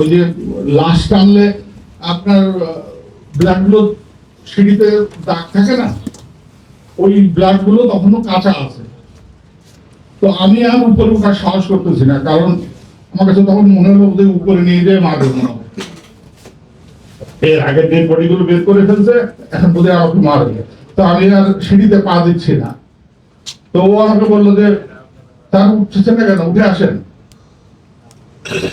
ওই যে লাশ টানলে আপনার সিঁড়িতে দাগ থাকে না? ওই তখনও কাঁচা আছে। তো আমি আর উপরে সাহস করতেছি না, কারণ আমার কাছে তখন মনে হলো ওদের উপরে নিয়ে যেয়ে মারবে মনে। এর আগের ডেড বের করে ফেলছে, এখন বোধহয় আমাকে মারবে। তো আমি আর সিঁড়িতে পা দিচ্ছি না। তো ও আমাকে বলল যে তার উঠছে না কেন? উঠে আসেন।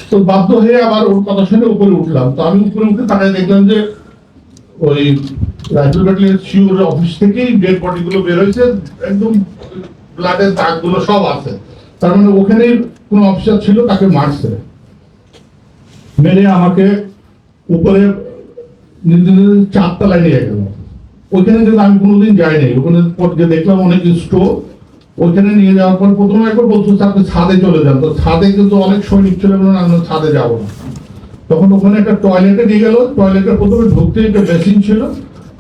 তো বাধ্য হয়ে আবার ওর কথা শুনে উপরে উঠলাম। তো আমি উপরে উঠে তাকায় দেখলাম যে ওই রাইফেল ব্যাটালিয়ন শিউর অফিস থেকেই ডেড বডি গুলো বের হয়েছে, একদম ব্লাডের দাগগুলো সব আছে। তার মানে ওখানেই কোন অফিসার ছিল, তাকে মারছে। মেরে আমাকে উপরে চারতলায় নিয়ে গেল। ওইখানে কিন্তু আমি কোনোদিন যাইনি। ওখানে পর দেখলাম অনেক স্টোর ওইখানে নিয়ে যাওয়ার পর প্রথমে একবার বলছো আপনি ছাদে চলে যান। তো ছাদে কিন্তু অনেক সৈনিক ছিল বলে আমি ছাদে যাব না। তখন ওখানে একটা টয়লেটে নিয়ে গেল। টয়লেটে প্রথমে ঢুকতে একটা বেসিন ছিল।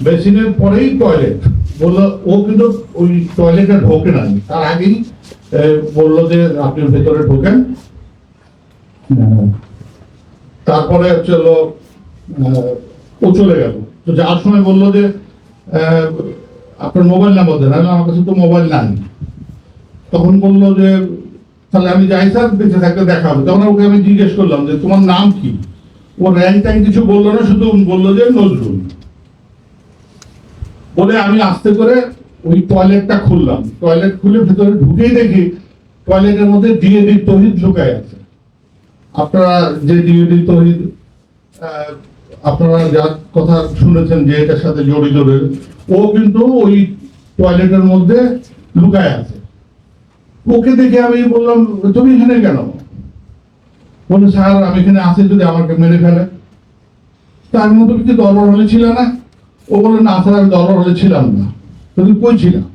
বেসিনের পরেই টয়লেট বলল, ও কিন্তু ওই টয়লেটে ঢোকে নাই। তার আগেই বলল যে, আপনি ভেতরে ঢোকেন। তারপরে হচ্ছে ও চলে গেল। তো যাওয়ার সময় বলল যে আপনার মোবাইল নাম্বার দেন। আমি আমার কাছে তো মোবাইল নাই। তখন বলল যে, তাহলে আমি যাই স্যার, বেঁচে থাকতে দেখা হবে। তখন ওকে আমি জিজ্ঞেস করলাম যে, তোমার নাম কি? ও র্যাঙ্ক ট্যাঙ্ক কিছু বলল না, শুধু বলল যে, নজরুল। বলে আমি আস্তে করে ওই টয়লেটটা খুললাম। টয়লেট খুলে ভেতরে ঢুকেই দেখি টয়লেটের মধ্যে ডিএডি তহিদ লুকায় আছে। আপনারা যে ডিএডি তহিদ আপনারা যার কথা শুনেছেন যে এটার সাথে জড়িত ও কিন্তু ওই টয়লেটের মধ্যে লুকায় আছে। ওকে দেখে আমি বললাম, তুমি এখানে কেন? বলে, স্যার, আমি এখানে আসি যদি আমাকে মেরে ফেলে। তার মতো কি দরবার হলে ছিল না। ও বলল, না, স্যার, আমি দরবার হলে ছিলাম না। তুমি কই ছিলাম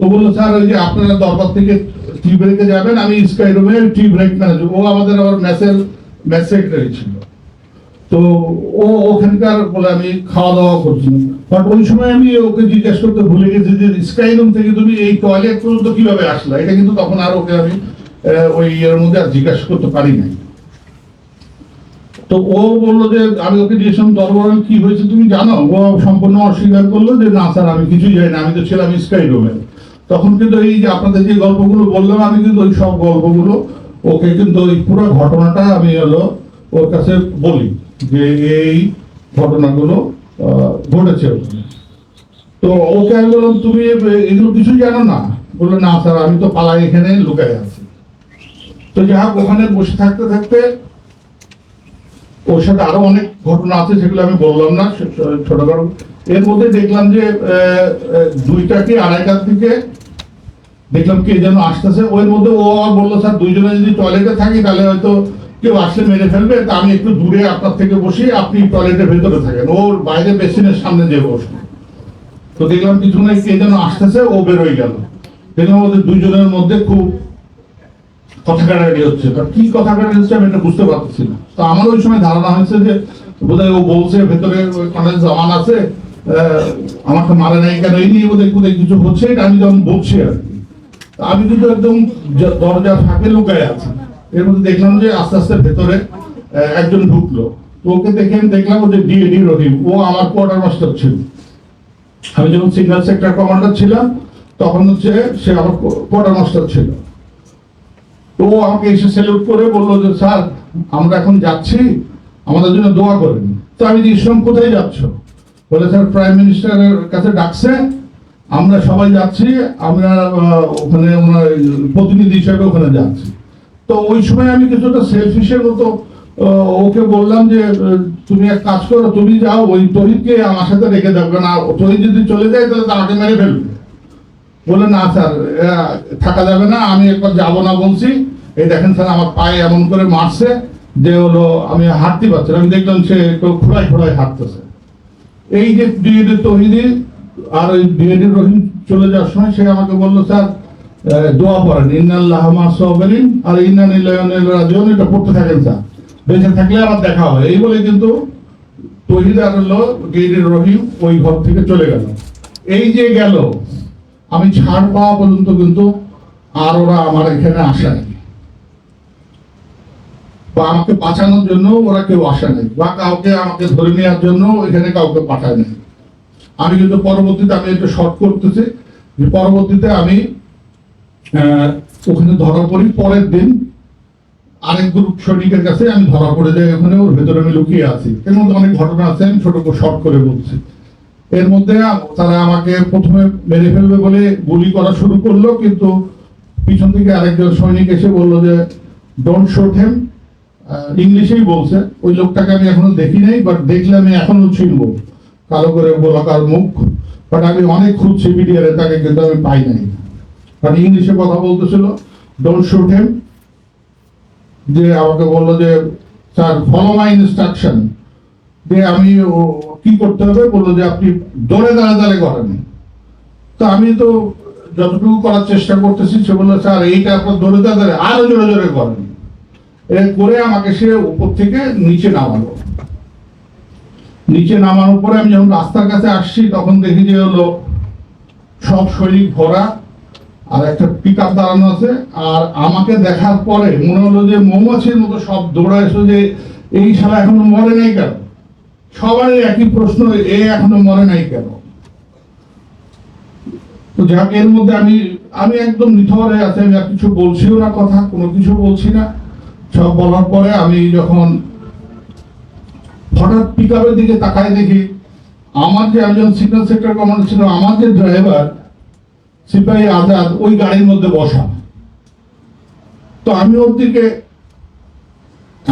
ও বলল, স্যার ওই যে আপনারা দরবার থেকে টি ব্রেকে যাবেন, আমি স্কাই রুমে টি ব্রেক ম্যানেজার ও আমাদের আবার ম্যাসের ম্যাচ সেক্রেটারি ছিল। তো ও ওখানকার বলে আমি খাওয়া দাওয়া করছি। বাট ওই সময় আমি ওকে জিজ্ঞেস করতে ভুলে গেছি যে স্কাই রুম থেকে তুমি এই টয়লেট পর্যন্ত কীভাবে আসলা? এটা কিন্তু তখন আর ওকে আমি ওই ইয়ের মধ্যে আর জিজ্ঞাসা করতে পারি নাই। তো ও বলল যে, আমি ওকে দিয়েছিলাম দরবার কি হয়েছে তুমি জানো? ও সম্পূর্ণ অস্বীকার করল যে, না স্যার, আমি কিছুই জানি না, আমি তো ছিলাম স্কাই রুমে তখন কিন্তু এই যে আপনাদের যে গল্পগুলো বললাম, আমি কিন্তু ওই সব গল্পগুলো, ওকে কিন্তু ওই পুরো ঘটনাটা আমি হলো ওর কাছে বলি। যে এই ঘটনাগুলো ঘটেছে তো ওকে আমি বললাম, তুমি এগুলো কিছু জানো না? বলল, না স্যার, আমি তো পালাই এখানে লুকাই আছি। তো হোক, ওখানে বসে থাকতে থাকতে ওর সাথে আরও অনেক ঘটনা আছে, সেগুলো আমি বললাম না ছ- ছ- ছোটখাটো এর মধ্যে দেখলাম যে দুইটা কি আড়াইটার দিকে দেখলাম কে যেন আসতেছে। ওর মধ্যে ও আর বলল, স্যার, দুইজনে যদি টয়লেটে থাকি, তাহলে হয়তো কেউ আসলে মেরে ফেলবে, তা আমি একটু দূরে আপনার থেকে বসি, আপনি টয়লেটের ভেতরে থাকেন। ওর বাইরে বেসিনের সামনে যে বসবে। তো দেখলাম কিছু নাই, কে যেন আসতেছে, ও বেরোয় গেল। দেখলাম ওদের দুইজনের মধ্যে খুব কথা কাটাকাটি হচ্ছে। কি কথা কাটাকাটি আমি এটা বুঝতে পারতেছি না। তো আমার ওই সময় ধারণা হয়েছে যে, বোধহয় ও বলছে, ভেতরে অনেক জওয়ান আছে আমাকে মারে নাই কেন? এই নিয়ে বোধহয় কোথায় কিছু হচ্ছে? এটা আমি যখন বলছি আর আমি কিন্তু একদম দরজা ফাঁকে লুকায় আছি। এর মধ্যে দেখলাম যে আস্তে আস্তে ভেতরে একজন ঢুকলো। তো ওকে দেখে আমি দেখলাম যে ডিএডি রহিম, ও আমার কোয়ার্টার মাস্টার ছিল। আমি যখন সিগন্যাল সেক্টর কমান্ডার ছিলাম, তখন হচ্ছে সে আমার কোয়ার্টার মাস্টার ছিল। তো ও আমাকে এসে স্যালুট করে বলল যে, স্যার, আমরা এখন যাচ্ছি, আমাদের জন্য দোয়া করেন। তো আমি ইসলাম কোথায় যাচ্ছ? বলে, স্যার প্রাইম মিনিস্টারের কাছে ডাকছে। আমরা সবাই যাচ্ছি, আমরা ওখানে প্রতিনিধি হিসাবে ওখানে যাচ্ছি। তো ওই সময় আমি কিছুটা সেলফিশের মতো ওকে বললাম যে তুমি এক কাজ করো, তুমি যাও, ওই তহিদকে আমার সাথে রেখে দেবে না তহিদ যদি চলে যায়, তাহলে তাকে মেরে ফেলবে। বলে না স্যার থাকা যাবে না, আমি একবার যাব না বলছি। এই দেখেন স্যার, আমার পায়ে এমন করে মারছে যে হলো আমি হাঁটতে পারছি। আমি দেখলাম সে খোড়াই খোড়াই হাঁটতেছে। এই যে ডিএডি তহিদি আর ওই ডিএডি রহিম চলে যাওয়ার সময় সে আমাকে বলল, স্যার দোয়া পড়েন। ইন্নাল্লাহ মা সাবিরিন আর ইন্না লিল্লাহি ওয়া ইন্না ইলাইহি রাজিউন। এটা পড়তে থাকেন, স্যার। বেঁচে থাকলে আবার দেখা হবে এই বলে কিন্তু তহিদ হলো ডিএডি রহিম ওই ঘর থেকে চলে গেল। এই যে গেল, আমি ছাড় পাওয়া পর্যন্ত কিন্তু আর ওরা আমার এখানে আসেনি বা আমাকে বাঁচানোর জন্য ওরা কেউ আসে নাই, বা কাউকে আমাকে ধরে নেওয়ার জন্য এখানে কাউকে পাঠায় নাই। আমি কিন্তু পরবর্তীতে আমি একটু শর্ট করতেছি যে পরবর্তীতে আমি ওখানে ধরা পড়ি, পরের দিন আরেক গ্রুপ সৈনিকের কাছে আমি ধরা পড়ে যাই ওখানে, ওর ভেতরে আমি লুকিয়ে আছি। এর মধ্যে অনেক ঘটনা আছে, আমি ছোট শর্ট করে বলছি। এর মধ্যে তারা আমাকে প্রথমে মেরে ফেলবে বলে গুলি করা শুরু করল, কিন্তু পিছন থেকে আরেকজন সৈনিক এসে বলল যে ডোন্ট শোট হেম ইংলিশেই বলছে। ওই লোকটাকে আমি এখনও দেখি নাই বাট দেখলে আমি এখনও চিনবো। কালো করে গোলাকার মুখ। বাট আমি অনেক খুঁজছি মিডিয়ারে তাকে কিন্তু আমি পাই নাই। বাট ইংলিশে কথা বলতেছিল ডোন্ট শুট হেম যে আমাকে বলল যে স্যার ফলো মাই ইনস্ট্রাকশন যে আমি কি করতে হবে? বলল যে, আপনি দৌড়ে দাঁড়া দাঁড়ে করেন। তো আমি তো যতটুকু করার চেষ্টা করতেছি, সে বলল স্যার এইটা আপনার দৌড়ে দাঁড়া আরও জোরে জোরে করেন। এ করে আমাকে সে উপর থেকে নিচে নামালো। নিচে নামানোর পরে আমি যখন রাস্তার কাছে আসছি, তখন দেখি যে হলো সব সৈনিক ভরা আর একটা পিক আপ দাঁড়ানো আছে। আর আমাকে দেখার পরে মনে হলো যে মৌমাছির মতো সব দৌড়া যে এই শালা এখনও মরে নাই কেন? সবারই একই প্রশ্ন, এ এখনও মরে নাই কেন? তো যাক, এর মধ্যে আমি আমি একদম নিথর আছি, আমি আর কিছু বলছিও না কথা, কোনো কিছু বলছি না। সব বলার পরে আমি যখন হঠাৎ পিক দিকে তাকায় দেখি, আমার যে একজন সিগন্যাল সেক্টর কমান্ডার ছিল, আমার যে ড্রাইভার সিপাহী আজাদ ওই গাড়ির মধ্যে বসা। তো আমি ওর দিকে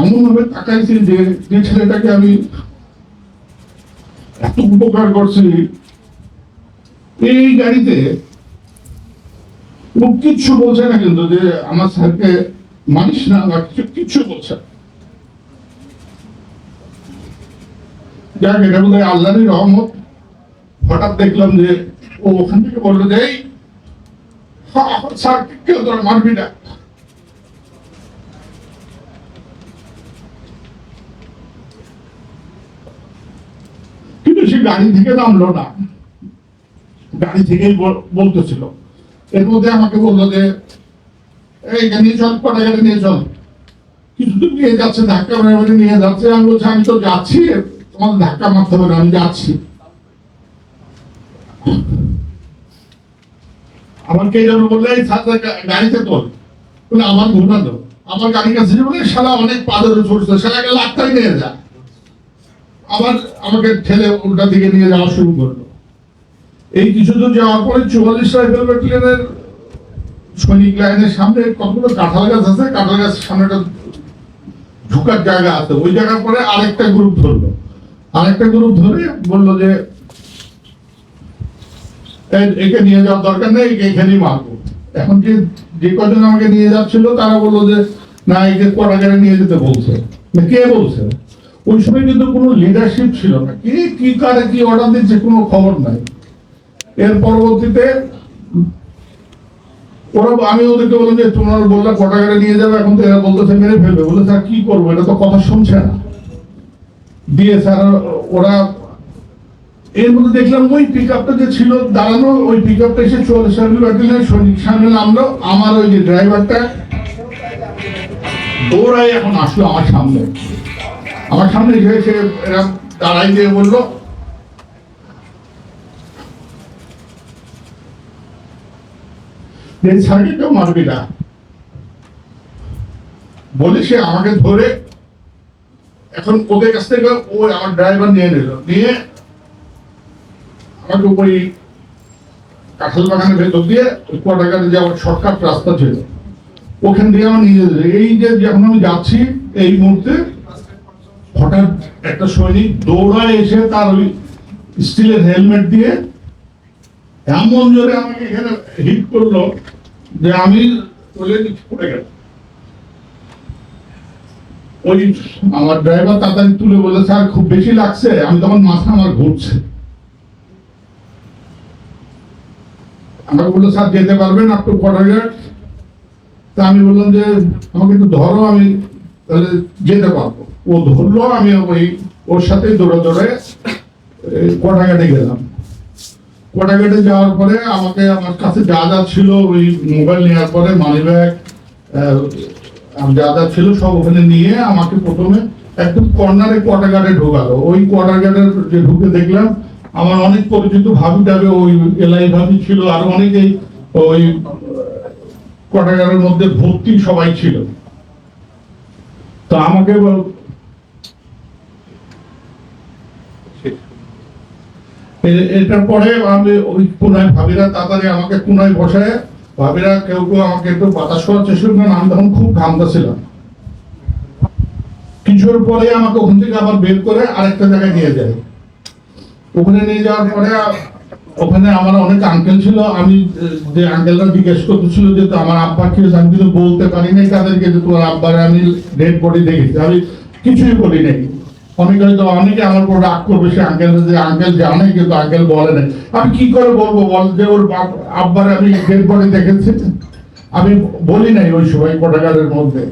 এমন ভাবে তাকাইছি যে যে ছেলেটাকে আমি এত উপকার করছি। এই গাড়িতে ও কিচ্ছু বলছে না কিন্তু যে আমার স্যারকে মানিস না বা কিছু কিচ্ছু বলছে যাক, এটা বোধ হয় আল্লাহরই রহমত। হঠাৎ দেখলাম যে ও ওখান থেকে বলল যে, এই স্যার কেউ তোরা না। কিন্তু সে গাড়ি থেকে নামলো না। গাড়ি থেকেই বল- বলতেছিল। এর মধ্যে আমাকে বলল যে, এই নিয়ে চল, কটা গাড়ি নিয়ে চল। কিছুদূর নিয়ে যাচ্ছে, ধাক্কা মেরে নিয়ে যাচ্ছে। আমি বলছি, আমি তো যাচ্ছি, তোমাদের ধাক্কা মারতে হবে আমি যাচ্ছি। আমার কে যেন বললে গাড়িতে তোল। বলে, আমার ঘোরা দাও আমার গাড়ির কাছে বলে শালা অনেক পাদের ছুটছে। শালাকে লাখটাই নিয়ে যা। আবার আমাকে ঠেলে উল্টা দিকে নিয়ে যাওয়া শুরু করল। এই কিছু দূর যাওয়ার পরে চুয়াল্লিশ রাইফেল ব্যাটালিয়নের সৈনিক লাইনের সামনে কতগুলো কাঁঠাল গাছ আছে? কাঁঠাল গাছের সামনে একটা ঢুকার জায়গা আছে। ওই জায়গার পরে আরেকটা গ্রুপ ধরলো। আরেকটা গ্রুপ ধরে বলল যে "এই- একে নিয়ে যাওয়ার দরকার নেই একে এখানেই মারবো। এখন যে যে কজন আমাকে নিয়ে যাচ্ছিল, তারা বলল যে, না, একে কোয়ারাগারে নিয়ে যেতে বলছে। কে বলছে? ওই সময় কিন্তু কোনো লিডারশিপ ছিল না। কে, কি কারে, কি অর্ডার দিচ্ছে, কোনো খবর নাই। এর পরবর্তীতে, ওরা, আমি ওদেরকে বললাম যে, তোমরা বললা কোটাগারে নিয়ে যাবে, এখন তো এরা বলতেছে মেরে ফেলবে। বলে স্যার, কি করব? এটা তো কথা শুনছে না। দিয়ে স্যার, ওরা এর মধ্যে দেখলাম ওই পিক আপটা যে ছিল দাঁড়ানো, ওই পিক আপটা এসে চুয়াল্লিশ সার্ভিল ব্যাটালিয়নের সৈনিক সামনে নামলো, আমার ওই যে ড্রাইভারটা দৌড়াই এখন আসলো আমার সামনে। আমার সামনে এসে সে এরা দাঁড়াই দিয়ে বলল কেউ মারবি না। বলে সে আমাকে ধরে এখন ওদের কাছ থেকে ও আমার ড্রাইভার নিয়ে নিল। নিয়ে আমাকে ওই কাঁঠাল বাগানের ভেতর দিয়ে কোয়াটাগারে যাওয়ার শর্টকাট রাস্তা ছিল, ওখান দিয়ে আমার নিয়ে এই যে যখন আমি যাচ্ছি, এই মুহূর্তে হঠাৎ একটা সৈনিক দৌড়ায় এসে তার ওই স্টিলের হেলমেট দিয়ে এমন জোরে আমাকে এখানে হিট করল যে আমি চলে পড়ে গেলাম ওই আমার ড্রাইভার তাড়াতাড়ি তুলে বলে স্যার, খুব বেশি লাগছে, আমি তখন মাথা আমার ঘুরছে। আমাকে বলল, স্যার, যেতে পারবেন আপনি কোয়ার্টার তা আমি বললাম যে, আমাকে একটু ধরো, আমি তাহলে যেতে পারব। ও ধরলো, আমি ওই, ওর সাথে দৌড়ে দৌড়ে কোটাঘাটে গেলাম। কোটাঘাটে যাওয়ার পরে আমাকে আমার কাছে যা যা ছিল, ওই মোবাইল নেওয়ার পরে মানি ব্যাগ যা যা ছিল সব ওখানে নিয়ে আমাকে প্রথমে একদম কর্নারে কোয়ার্টার গার্ডে ঢোকালো। ওই কোয়ার্টার যে ঢুকে দেখলাম আমার অনেক পরিচিত ভাবি টাবে ওই এলাই ভাবি ছিল, আর অনেকেই ওই কোয়ার্টার গার্ডের মধ্যে ভর্তি সবাই ছিল। তো আমাকে এটার পরে আমি ওই কোনায় ভাবিরা তাড়াতাড়ি আমাকে কোনায় বসায়। ভাবিরা কেউ কেউ আমাকে একটু বাতাস করার চেষ্টা করেন আমি তখন খুব ঘামতেছিলাম কিছুর পরে আমাকে ওখান থেকে আবার বের করে আরেকটা জায়গায় নিয়ে যায়। ওখানে নিয়ে যাওয়ার পরে ওখানে আমার অনেক আঙ্কেল ছিল। আমি, যে আঙ্কেলরা জিজ্ঞেস করতেছিল যে আমার আব্বা কি আমি বলতে পারি নাই তাদেরকে যে তোমার আব্বার আমি ডেড বডি দেখেছি। আমি কিছুই বলি নাই। অনেকে হয়তো, অনেকে আমার উপর রাগ করবে সে আঙ্কেল যে আঙ্কেল জানে, কিন্তু আঙ্কেল বলে নাই। আমি কি করে বলব বল যে ওর আব্বার আমি ডেড বডি দেখেছি? আমি বলি নাই ওই সময় মধ্যে।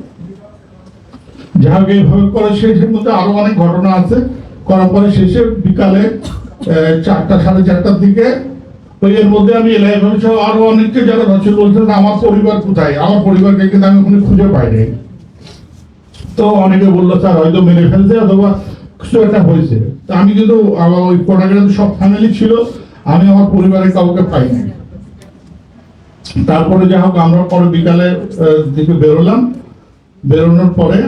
এইভাবে করে শেষের মধ্যে আরও অনেক ঘটনা আছে। করার পরে শেষে বিকালে চারটা সাড়ে চারটার দিকে। এর মধ্যে আমি এলাই ভবিষ্যৎ আরও অনেককে যারা ধরছে বলছেন আমার পরিবার কোথায়? আমার পরিবারকে কিন্তু আমি ওখানে খুঁজে পাইনি। তো অনেকে বলল, স্যার, হয়তো মেরে ফেলছে অথবা কিছু একটা হয়েছে। তা আমি কিন্তু, আমার ওই কোটাগ্রামে সব ফ্যামিলি ছিল। আমি আমার পরিবারের কাউকে পাইনি। তারপরে যা হোক, আমরা পরে বিকালে দিকে বেরোলাম। বেরোনোর পরে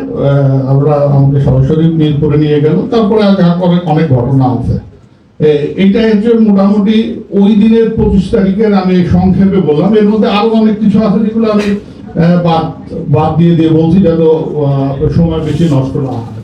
আমরা আমাকে সরাসরি মিরপুরে নিয়ে গেল। তারপরে যা করে, অনেক ঘটনা আছে। এ- এইটা হচ্ছে মোটামুটি ওই দিনের পঁচিশ তারিখের আমি সংক্ষেপে বললাম। এর মধ্যে আরও অনেক কিছু আছে যেগুলো আমি বাদ বাদ দিয়ে দিয়ে বলছি যাতে সময় বেশি নষ্ট না হয়।